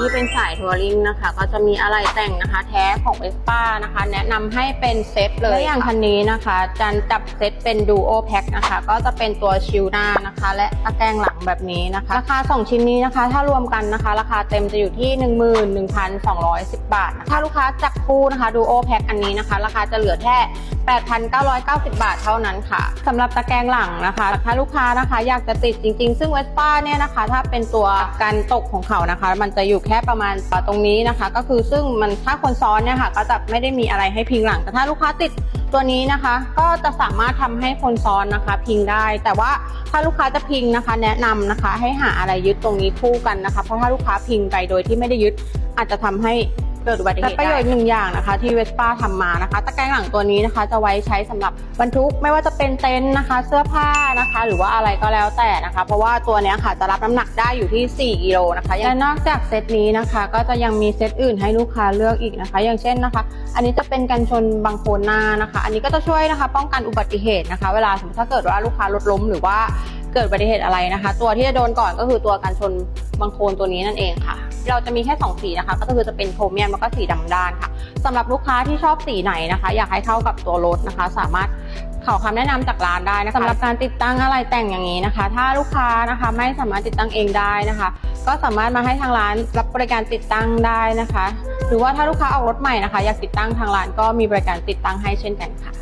ที่เป็นสายทัวริงนะคะ ก็จะมีอะไรแต่งนะคะ แท้ของเวสป้านะคะ แนะนำให้เป็นเซตเลยและอย่างคันนี้นะคะจันจับเซตเป็นดูโอแพ็คนะคะ ก็จะเป็นตัวชิลหน้านะคะ และตะแกรงหลังแบบนี้นะคะ ราคา 2 ชิ้นนี้นะคะ ถ้ารวมกันนะคะ ราคาเต็มจะอยู่ที่ 11,210 บาทนะะถ้าลูกค้าจับคู่นะคะดูโอแพ็คอันนี้นะคะ ราคาจะเหลือแค่8,990 บาทเท่านั้นค่ะสำหรับตะแกรงหลังนะคะ ถ้าลูกค้านะคะ อยากจะติดจริง ๆ ซึ่งเวสป้าเนี่ยนะคะ ถ้าเป็นตัวการตกของเขานะคะ มันจะอยูู่่แค่ประมาณตรงนี้นะคะ ก็คือซึ่งมันถ้าคนซ้อนเนี่ยค่ะ ก็จะไม่ได้มีอะไรให้พิงหลัง แต่ถ้าลูกค้าติดตัวนี้นะคะ ก็จะสามารถทำให้คนซ้อนนะคะ พิงได้ แต่ว่าถ้าลูกค้าจะพิงนะคะ แนะนำนะคะ ให้หาอะไรยึดตรงนี้คู่กันนะคะ เพราะถ้าลูกค้าพิงไปโดยที่ไม่ได้ยึดอาจจะทำให้ เกิดอุบัติเหตุและประโยชน์หนึ่งอย่างนะคะที่เวสป้าทำมานะคะ ตะแกรงหลังตัวนี้นะคะ จะไว้ใช้สำหรับบรรทุกไม่ว่าจะเป็นเต็นท์นะคะ เสื้อผ้านะคะ หรือว่าอะไรก็แล้วแต่นะคะ เพราะว่าตัวเนี้ยค่ะจะรับน้ำหนักได้อยู่ที่ 4กิโลนะคะและนอกจากเซตนี้นะคะ ก็จะยังมีเซตอื่นให้ลูกค้าเลือกอีกนะคะ อย่างเช่นนะคะ อันนี้จะเป็นกันชนบังโคลนหน้านะคะ อันนี้ก็จะช่วยนะคะ ป้องกันอุบัติเหตุนะคะ เวลาสมมติถ้าเกิดว่าลูกค้ารถล้มหรือว่า เกิดอุบัติเหตุอะไรนะคะ ตัวที่จะโดนก่อนก็คือตัวกันชนบังโคลนตัวนี้นั่นเองค่ะ เราจะมีแค่2สีนะคะ ก็คือจะเป็นโครเมียมแล้วก็สีดำด้านค่ะสำหรับลูกค้าที่ชอบสีไหนนะคะ อยากให้เข้ากับตัวรถนะคะ สามารถขอคำแนะนำจากร้านได้นะคะสำหรับการติดตั้งอะไรแต่งอย่างนี้นะคะ ถ้าลูกค้านะคะไม่สามารถติดตั้งเองได้นะคะ ก็สามารถมาให้ทางร้านรับบริการติดตั้งได้นะคะ หรือว่าถ้าลูกค้าออกรถใหม่นะคะ อยากติดตั้งทางร้านก็มีบริการติดตั้งให้เช่นกันค่ะ